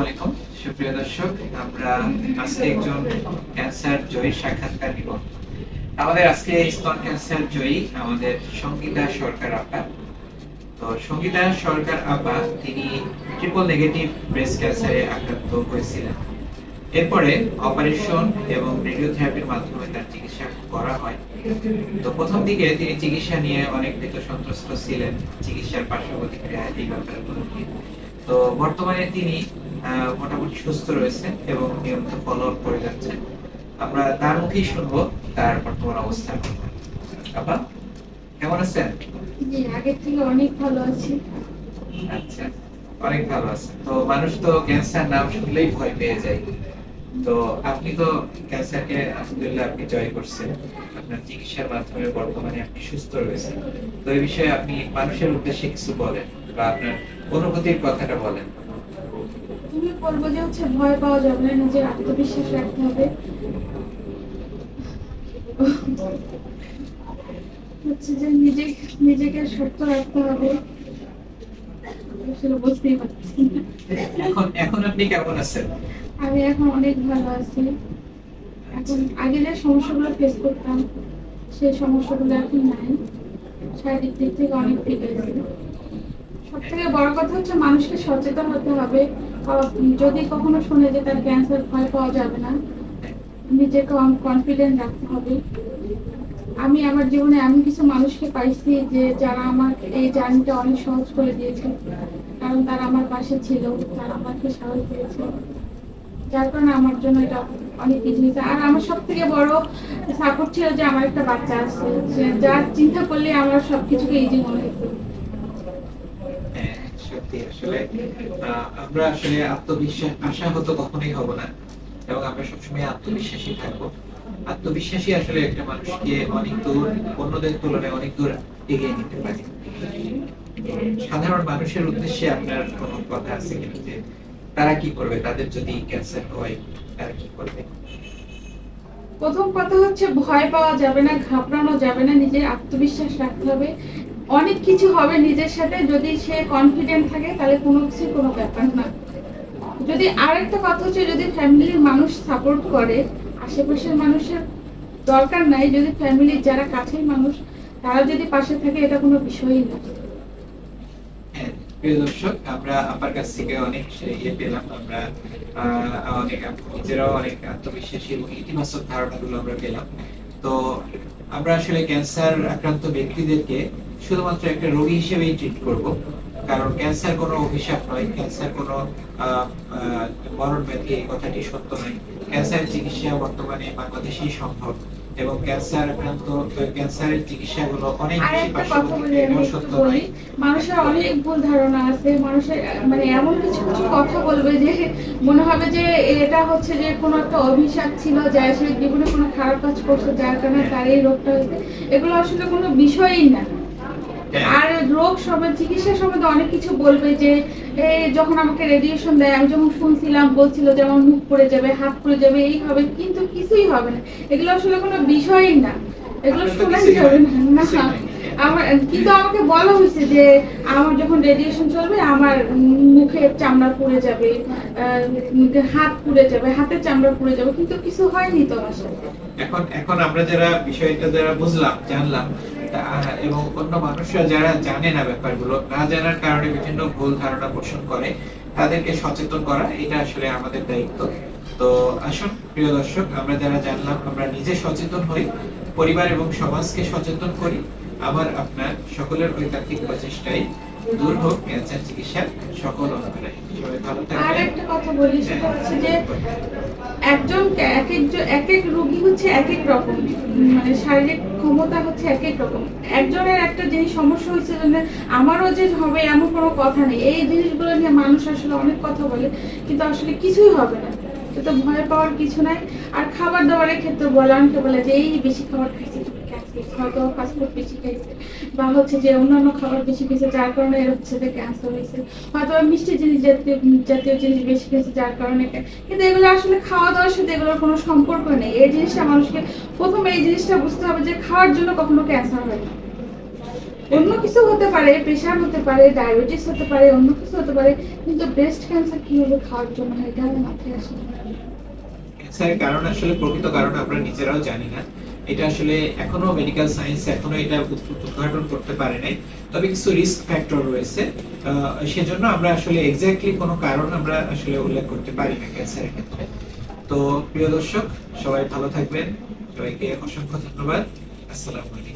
আলাইকুম। সুপ্রিয় দর্শক, আমরা আজকে একজন ক্যান্সার জয়ী সাক্ষাৎকার নিব। আমাদের আজকে স্তন ক্যান্সার জয়ী আমাদের সঙ্গীতা সরকার তো সঙ্গীতা সরকার তিনি ট্রিপল নেগেটিভ ব্রেস্ট ক্যান্সারে আক্রান্ত হয়েছিলেন। এরপরে অপারেশন এবং রেডিওথেরাপির মাধ্যমে তার চিকিৎসা করা হয়। তো প্রথম দিকে তিনি চিকিৎসা নিয়ে অনেক ভীত সন্ত্রস্ত ছিলেন। চিকিৎসার পার্শ্ব প্রতিক্রিয়া এই তো বর্তমানে তিনি মোটামুটি সুস্থ রয়েছেন এবং নিয়মিত ফলো আপ করে যাচ্ছেন। আমরা তার মুখেই শুনব তার বর্তমান অবস্থা আপা কেমন আছেন? আগের থেকে অনেক ভালো আছি। আচ্ছা অনেক ভালো আছেন। তো মানুষ তো ক্যান্সার নাম শুনলেই ভয় পেয়ে যায়। তো আপনি তো ক্যান্সারকে আলহামদুলিল্লাহ আপনি জয় করছেন। আপনার চিকিৎসার মাধ্যমে বর্তমানে আপনি সুস্থ রয়েছেন। তো এই বিষয়ে আপনি মানুষের উদ্দেশ্যে কিছু বলেন। বা আপনার অনুভূতির কথাটা বলেন। তুমি বলব যে হচ্ছে ভয় পাওয়া যাবে না নিজের আত্মবিশ্বাস রাখতে হবে। হচ্ছে যে নিজে নিজেকে শক্ত রাখতে হবে। এখন এখন আপনি কেমন আছেন? আমি এখন অনেক ভালো আছি। এখন আগে যে সমস্যাগুলো ফেস করতাম সেই সমস্যাগুলো এখন নাই। শারীরিক দিক থেকে অনেক ঠিক আছে। সব থেকে বড় কথা হচ্ছে মানুষকে সচেতন হতে হবে। যদি কখনো শুনে যে তার ক্যান্সার ভয় পাওয়া যাবে না, নিজেকে কনফিডেন্ট রাখতে হবে। আমি আমার জীবনে এমন কিছু মানুষকে পাইছি যে যারা আমার এই জার্নিটা অনেক সহজ করে দিয়েছে। কারণ তারা আমার পাশে ছিল, তারা আমাকে সাহস দিয়েছে। যার কারণে আমার জন্য এটা অনেক কিছু হয়েছে। আর আমার সব থেকে বড় সাপোর্ট ছিল যে আমার একটা বাচ্চা আছে। যার চিন্তা করলে আমার সবকিছুকে ইজি মনে হতো। আসলে আমরা আসলে আত্মবিশ্বাস আশা হতো কখনোই হব না। এবং আমরা সবসময় আত্মবিশ্বাসী থাকব। আত্মবিশ্বাসী আসলে একটা মানুষকে অনেক দূর, অন্যদের তুলনায় অনেক দূর এগিয়ে নিতে পারে। সাধারণ মানুষের উদ্দেশ্যে আপনার কোনো কথা আছে যে তারা কি করবে? তাদের যদি ক্যান্সার হয়, তারা কি করবে? প্রথম কথা হচ্ছে, ভয় পাওয়া যাবে না, ঘাবড়ানো যাবে না, নিজের আত্মবিশ্বাস রাখতে হবে। অনেক কিছু হবে নিজের সাথে, যদি সে কনফিডেন্ট থাকে, তাহলে কোনো কিছু কোনো ব্যাপার না। যদি আরেকটা কথা হচ্ছে, যদি ফ্যামিলির মানুষ সাপোর্ট করে, আশেপাশের মানুষের দরকার নাই, যদি ফ্যামিলির যারা কাছের মানুষ, তারা যদি পাশে থাকে, এটা কোনো বিষয়ই না। দর্শক, আমরা আপনার কাছ থেকে অনেক ইয়ে পেলাম, আমরা অনেক, নিজেরাও অনেক আত্মবিশ্বাসী এবং ইতিবাচক ধারণাগুলো আমরা পেলাম। তো আমরা আসলে ক্যান্সার আক্রান্ত ব্যক্তিদেরকে শুধুমাত্র একটা রোগী হিসেবেই ট্রিট করব। কারণ ক্যান্সার কোনো অভিশাপ নয় ক্যান্সার কোনো মরণ ব্যাধি এই কথাটি সত্য নয়। ক্যান্সার চিকিৎসা বর্তমানে বাংলাদেশেই সম্ভব। এবং ক্যান্সার আক্রান্ত ক্যান্সারের চিকিৎসাগুলো অনেক বেশি পার্শ্ববর্তী পার্শ্ব বলি মানুষের অনেক ভুল ধারণা আছে মানুষের মানে এমন কিছু কিছু কথা বলবে যে মনে হবে যে এটা হচ্ছে যে কোনো একটা অভিশাপ ছিল যা সে জীবনে কোনো খারাপ কাজ করছে যার কারণে তার এই রোগটা হয়েছে। এগুলো আসলে কোনো বিষয়ই না। হ্যাঁ। আর রোগ সম্বন্ধে চিকিৎসা সম্বন্ধে অনেক কিছু বলবে যে যখন আমাকে রেডিয়েশন দেয় আমি যখন শুনছিলাম বলছিল যে আমার মুখ পড়ে যাবে হাত পড়ে যাবে এই হবে কিন্তু কিছুই হবে না। এগুলো আসলে কোনো বিষয়ই না। এগুলো শোনাই যাবে না। আমার কিন্তু আমাকে বলা হয়েছে যে আমার যখন রেডিয়েশন চলবে আমার মুখে চামড়া পুড়ে যাবে হাত পুড়ে যাবে হাতের চামড়া পুড়ে যাবে কিন্তু কিছু হয়নি তো আমার সাথে। এখন এখন আমরা যারা বিষয়টা যারা বুঝলাম জানলাম এবং অন্য মানুষরা যারা জানে না ব্যাপারগুলো, না জানার কারণে বিভিন্ন ভুল ধারণা পোষণ করে, তাদেরকে সচেতন করা, এটা আসলে আমাদের দায়িত্ব। তো আসুন, প্রিয় দর্শক, আমরা যারা জানলাম, আমরা নিজে সচেতন হই, পরিবার এবং সমাজকে সচেতন করি। আমার, আপনার সকলের ঐকান্তিক প্রচেষ্টায় দূর হোক, ক্যান্সার চিকিৎসার সকল অন্তরায় সবাই ভালো আর একটা কথা বলি, সেটা হচ্ছে যে একজন এক একজন এক এক রোগী হচ্ছে এক এক রকম। মানে শারীরিক ক্ষমতা হচ্ছে এক এক রকম। একজনের একটা জিনিস সমস্যা হয়েছে জন্য আমারও যে হবে এমন কোনো কথা নেই। এই জিনিসগুলো নিয়ে মানুষ আসলে অনেক কথা বলে, কিন্তু আসলে কিছুই হবে না। তো ভয় পাওয়ার কিছু নাই। আর খাবার দাবারের ক্ষেত্রে বলে আমাকে বলে যে, এই বেশি খাবার খাইছে। ক্যান্সার হয়তো ফাস্টফুড বেশি খাইছে বা হচ্ছে যে অন্যান্য খাবার বেশি খেয়েছে, যার কারণে এর হচ্ছে যে ক্যান্সার হয়েছে। হয়তো মিষ্টি জিনিস জাতীয় জাতীয় জিনিস বেশি খেয়েছে, যার কারণে কিন্তু এগুলো আসলে খাওয়া দাওয়ার সাথে এগুলোর কোনো সম্পর্ক নেই। এই জিনিসটা মানুষকে প্রথমে এই জিনিসটা বুঝতে হবে যে খাওয়ার জন্য কখনো ক্যান্সার হয় না। অন্য কিছু হতে পারে প্রেশার হতে পারে ডায়াবেটিস হতে পারে, অন্য কিছু হতে পারে, কিন্তু ব্রেস্ট ক্যান্সার কীভাবে খাওয়ার জন্য হয়, এটা আমার মাথায় আসে না। ক্যান্সারের কারণ আসলে প্রকৃত কারণ আমরা নিজেরাও জানি না। এটা আসলে এখনও মেডিকেল সায়েন্স এখনও এটা উদ্ঘাটন করতে পারে নাই। তবে কিছু রিস্ক ফ্যাক্টর রয়েছে। সেজন্য আমরা আসলে এক্স্যাক্টলি কোনো কারণ আমরা আসলে উল্লেখ করতে পারি না ক্যান্সারের ক্ষেত্রে। তো প্রিয় দর্শক, সবাই ভালো থাকবেন। সবাইকে অসংখ্য ধন্যবাদ। আসসালামু আলাইকুম।